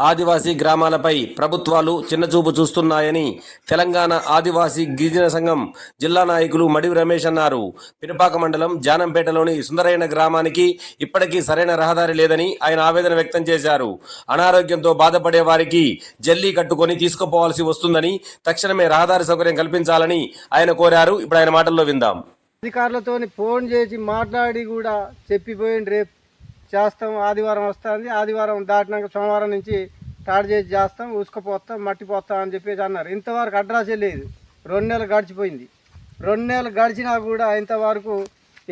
ఆదివాసీ గ్రామాలపై ప్రభుత్వాలు చిన్నచూపు చూస్తున్నాయని తెలంగాణ ఆదివాసీ గిరిజన సంఘం జిల్లా నాయకులు మడివి రమేష్ అన్నారు. పినపాక మండలం జానంపేటలోని సుందరైన గ్రామానికి ఇప్పటికీ సరైన రహదారి లేదని ఆయన ఆవేదన వ్యక్తం చేశారు. అనారోగ్యంతో బాధపడే వారికి జల్లీ కట్టుకొని తీసుకుపోవాల్సి వస్తుందని తక్షణమే రహదారి సౌకర్యం కల్పించాలని ఆయన కోరారు. ఇప్పుడు ఆయన మాటల్లో విందాం. అధికారులతో ఫోన్ చేసి మాట్లాడి కూడా చెప్పిపోయింది రేపు. చేస్తాం ఆదివారం వస్తుంది. ఆదివారం దాటినాక సోమవారం నుంచి స్టార్ట్ చేసి చేస్తాం ఉసుకపోస్తాం మట్టి పోస్తాం అని చెప్పేసి అన్నారు. ఇంతవరకు అడ్రస్ లేదు. రెండు నెలలు గడిచిపోయింది. రెండు నెలలు గడిచినా కూడా ఇంతవరకు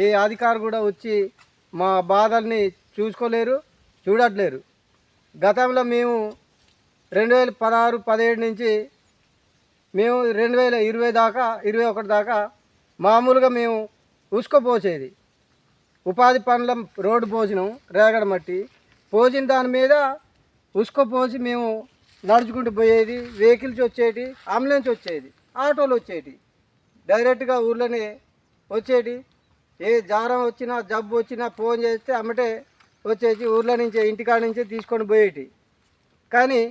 ఏ అధికారి కూడా వచ్చి మా బాధల్ని చూసుకోలేరు చూడట్లేరు. గతంలో మేము రెండు వేల పదహారు పదిహేడు నుంచి మేము రెండు వేల ఇరవై దాకా ఇరవై ఒకటి దాకా మామూలుగా మేము ఉసుకపోసేది. ఉపాధి పనుల రోడ్డు భోజనం రేగడ మట్టి పోసిన దాని మీద ఉసుకపోసి మేము నడుచుకుంటూ పోయేది వెహికల్స్ వచ్చేటి అంబులెన్స్ వచ్చేది ఆటోలు వచ్చేటి డైరెక్ట్గా ఊర్లోనే వచ్చేటి. ఏ జారం వచ్చినా జబ్బు వచ్చినా ఫోన్ చేస్తే అమ్మటే వచ్చేసి ఊర్లో నుంచే ఇంటికాడ నుంచే తీసుకొని పోయేటి. కానీ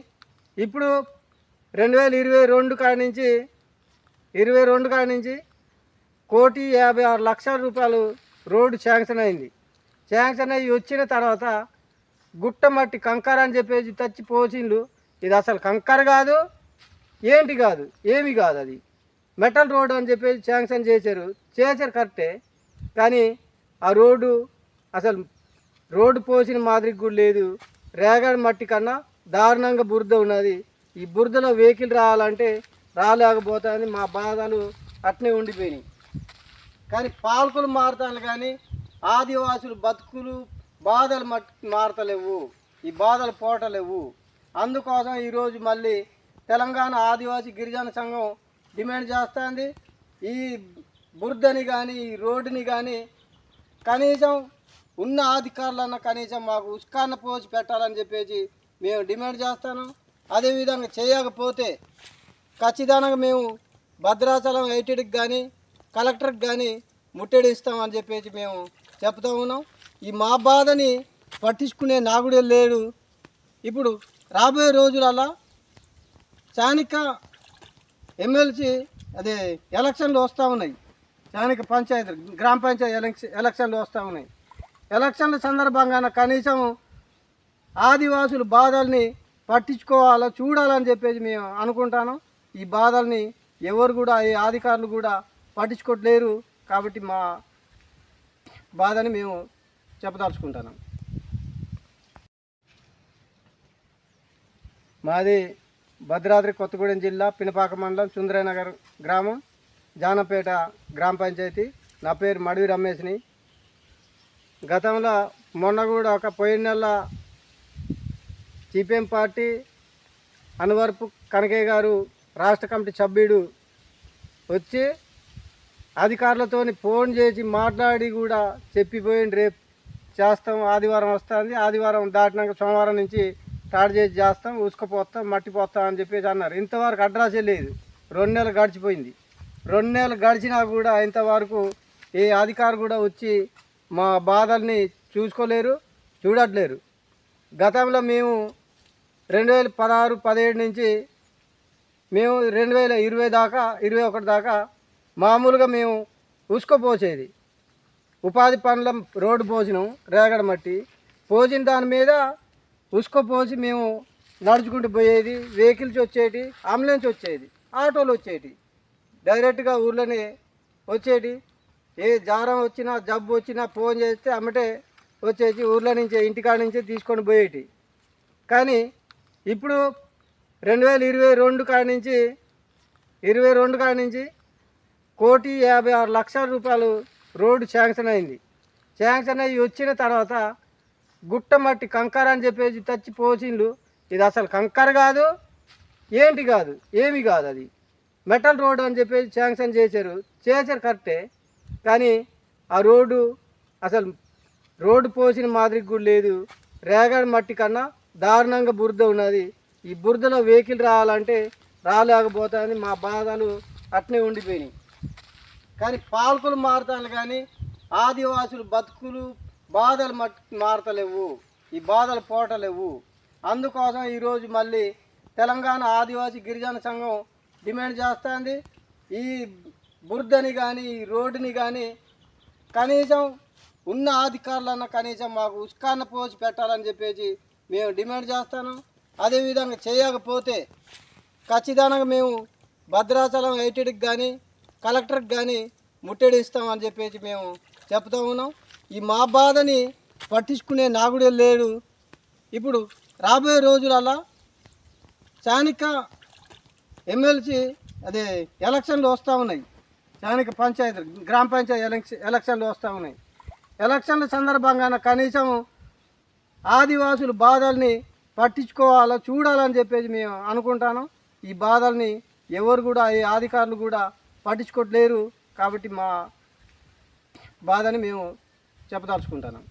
ఇప్పుడు రెండు వేల ఇరవై రెండు కాడ నుంచి ఇరవై రెండు కాడ నుంచి కోటి యాభై ఆరు లక్షల రూపాయలు రోడ్డు శాంక్షన్ అయింది. శాంక్షన్ అయ్యి వచ్చిన తర్వాత గుట్ట మట్టి కంకర అని చెప్పేసి తచ్చి పోసిండ్లు. ఇది అసలు కంకర కాదు ఏంటి కాదు ఏమి కాదు అది. మెటల్ రోడ్ అని చెప్పేసి శాంక్షన్ చేశారు. చేశారు కరెక్టే. కానీ ఆ రోడ్డు అసలు రోడ్డు పోసిన మాదిరి కూడా లేదు. రేగడ మట్టి కన్నా దారుణంగా బురద ఉన్నది. ఈ బురదలో వెహికల్ రావాలంటే రాలేకపోతుంది. మా బాధలు అట్నే ఉండిపోయినాయి. కానీ పాలకులు మారుతాను కానీ ఆదివాసులు బతుకులు బాధలు మారతలేవు. ఈ బాధలు పోటలేవు. అందుకోసం ఈరోజు మళ్ళీ తెలంగాణ ఆదివాసీ గిరిజన సంఘం డిమాండ్ చేస్తుంది. ఈ బురదని కానీ ఈ రోడ్డుని కానీ కనీసం ఉన్న అధికారులన్న కనీసం మాకు ఉస్కాన్న పోసి పెట్టాలని చెప్పేసి మేము డిమాండ్ చేస్తాను. అదేవిధంగా చేయకపోతే ఖచ్చితంగా మేము భద్రాచలం ఐటీడీకి కానీ కలెక్టర్కి కానీ ముట్టడిస్తామని చెప్పేసి మేము చెప్తా ఉన్నాం. ఈ మా బాధని పట్టించుకునే నాగుడే లేడు. ఇప్పుడు రాబోయే రోజులలో స్థానిక ఎమ్మెల్సీ అదే ఎలక్షన్లు వస్తూ ఉన్నాయి. స్థానిక పంచాయతీ గ్రామ పంచాయతీ ఎలక్ష ఎలక్షన్లు వస్తూ ఉన్నాయి. ఎలక్షన్ల సందర్భంగా కనీసం ఆదివాసులు బాధల్ని పట్టించుకోవాలా చూడాలని చెప్పేసి మేము అనుకుంటాను. ఈ బాధల్ని ఎవరు కూడా ఈ అధికారులు కూడా పట్టించుకోవట్లేరు కాబట్టి మా బాధని మేము చెప్పదలుచుకుంటున్నాం. మాది భద్రాద్రి కొత్తగూడెం జిల్లా పినపాక మండలం సుందరనగర్ గ్రామం జానపేట గ్రామ పంచాయతీ. నా పేరు మడివి రమేష్ని. గతంలో మొన్న కూడా ఒక పోయిన నెల సిపిఎం పార్టీ అనువర్పు కనకయ్య గారు రాష్ట్ర కమిటీ సభ్యుడు వచ్చి అధికారులతో ఫోన్ చేసి మాట్లాడి కూడా చెప్పిపోయింది రేపు చేస్తాం ఆదివారం వస్తుంది. ఆదివారం దాటినాక సోమవారం నుంచి స్టార్ట్ చేసి చేస్తాం ఉసుకపోస్తాం మట్టి పోస్తాం అని చెప్పేసి అన్నారు. ఇంతవరకు అడ్రస్సే లేదు. రెండు నెలలు గడిచిపోయింది. రెండు నెలలు గడిచినా కూడా ఇంతవరకు ఏ అధికారు కూడా వచ్చి మా బాధల్ని చూసుకోలేరు చూడట్లేరు. గతంలో మేము రెండు వేల పదహారు పదిహేడు నుంచి మేము రెండు వేల ఇరవై దాకా ఇరవై ఒకటి దాకా మామూలుగా మేము ఉసుకపోసేది ఉపాధి పనుల రోడ్డు భోజనం రేగడ మట్టి. పోసిన దాని మీద ఉసుకపోసి మేము నడుచుకుంటూ పోయేది. వెహికల్స్ వచ్చేటి అంబులెన్స్ వచ్చేది ఆటోలు వచ్చేటి. డైరెక్ట్గా ఊర్లోనే వచ్చేటి. ఏ జారం వచ్చినా జబ్బు వచ్చినా ఫోన్ చేస్తే అమ్మటే వచ్చేసి ఊర్లో నుంచే ఇంటికాడ నుంచే తీసుకొని పోయేటి. కానీ ఇప్పుడు రెండు వేల ఇరవై రెండు కాడ నుంచి ఇరవై రెండు కాడ నుంచి కోటి యాభై ఆరు లక్షల రూపాయలు రోడ్డు శాంక్షన్ అయింది. శాంక్షన్ అయ్యి వచ్చిన తర్వాత గుట్ట మట్టి కంకర అని చెప్పేసి తెచ్చి పోసిండ్లు. ఇది అసలు కంకర కాదు ఏంటి కాదు ఏమి కాదు అది. మెటల్ రోడ్ అని చెప్పేసి శాంక్షన్ చేశారు. చేశారు కరెక్టే కానీ ఆ రోడ్డు అసలు రోడ్డు పోసిన మాదిరి కూడా లేదు. రేగడ మట్టి కన్నా దారుణంగా బురద ఉన్నది. ఈ బురదలో వెహికల్ రావాలంటే రాలేకపోతుంది. మా బాధలు అట్నే ఉండిపోయినాయి. కానీ పాలకులు మారుతాను కానీ ఆదివాసులు బతుకులు బాధలు మారతలేవు. ఈ బాధలు పోటలేవు. అందుకోసం ఈరోజు మళ్ళీ తెలంగాణ ఆదివాసీ గిరిజన సంఘం డిమాండ్ చేస్తుంది. ఈ బురదని కానీ ఈ రోడ్డుని కానీ కనీసం ఉన్న అధికారులన్న కనీసం మాకు ఉస్కాన్న పోసి పెట్టాలని చెప్పేసి మేము డిమాండ్ చేస్తాను. అదేవిధంగా చేయకపోతే ఖచ్చితంగా మేము భద్రాచలం ఐటీడీకి కానీ కలెక్టర్కి కానీ ముట్టడిస్తామని చెప్పేసి మేము చెప్తా ఉన్నాం. ఈ మా బాధని పట్టించుకునే నాగుడే లేడు. ఇప్పుడు రాబోయే రోజులలో స్థానిక ఎమ్మెల్సీ అదే ఎలక్షన్లు వస్తూ ఉన్నాయి. స్థానిక పంచాయతీ గ్రామ పంచాయతీ ఎలక్ష- ఎలక్షన్లు వస్తూ ఉన్నాయి. ఎలక్షన్ల సందర్భంగా కనీసం ఆదివాసుల బాధల్ని పట్టించుకోవాలా చూడాలని చెప్పేసి మేము అనుకుంటాను. ఈ బాధల్ని ఎవరు కూడా ఈ అధికారులు కూడా పట్టించుకోవట్లేరు కాబట్టి మా బాధని మేము చెప్పదలుచుకుంటున్నాం.